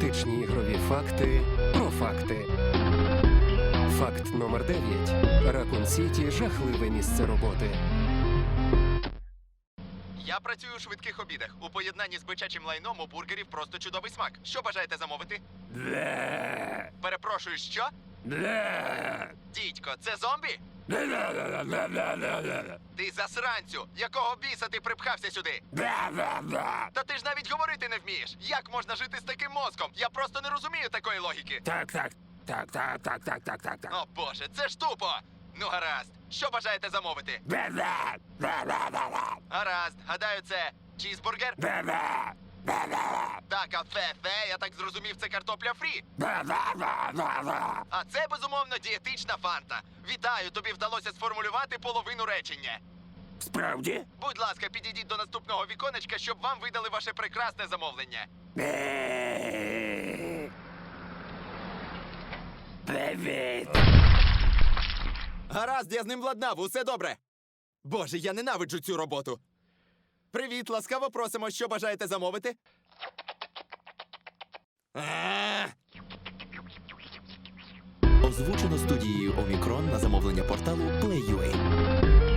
Практичні ігрові факти про факти. Факт номер 9. Ракун Сіті жахливе місце роботи. Я працюю у швидких обідах. У поєднанні з бичачим лайном у бургерів просто чудовий смак. Що бажаєте замовити? Перепрошую, що? Дідько, це зомбі? Ти засранцю! Якого біса ти припхався сюди? Та ти ж навіть говорити не вмієш. Як можна жити з таким мозком? Я просто не розумію такої логіки. Так, так, так, так, так, так, так, так, так. О боже, це ж тупо! Ну гаразд. Що бажаєте замовити? Гаразд, гадаю, це чізбургер? Так, а фе-фе, я так зрозумів, це картопля фрі. А це безумовно дієтична фанта. Вітаю, тобі вдалося сформулювати половину речення. Справді? Будь ласка, підійдіть до наступного віконечка, щоб вам видали ваше прекрасне замовлення. Привіт. Гаразд, я з ним владнав, усе добре. Боже, я ненавиджу цю роботу. Привіт, ласкаво просимо, що бажаєте замовити. Озвучено студією Омікрон на замовлення порталу Play.ua.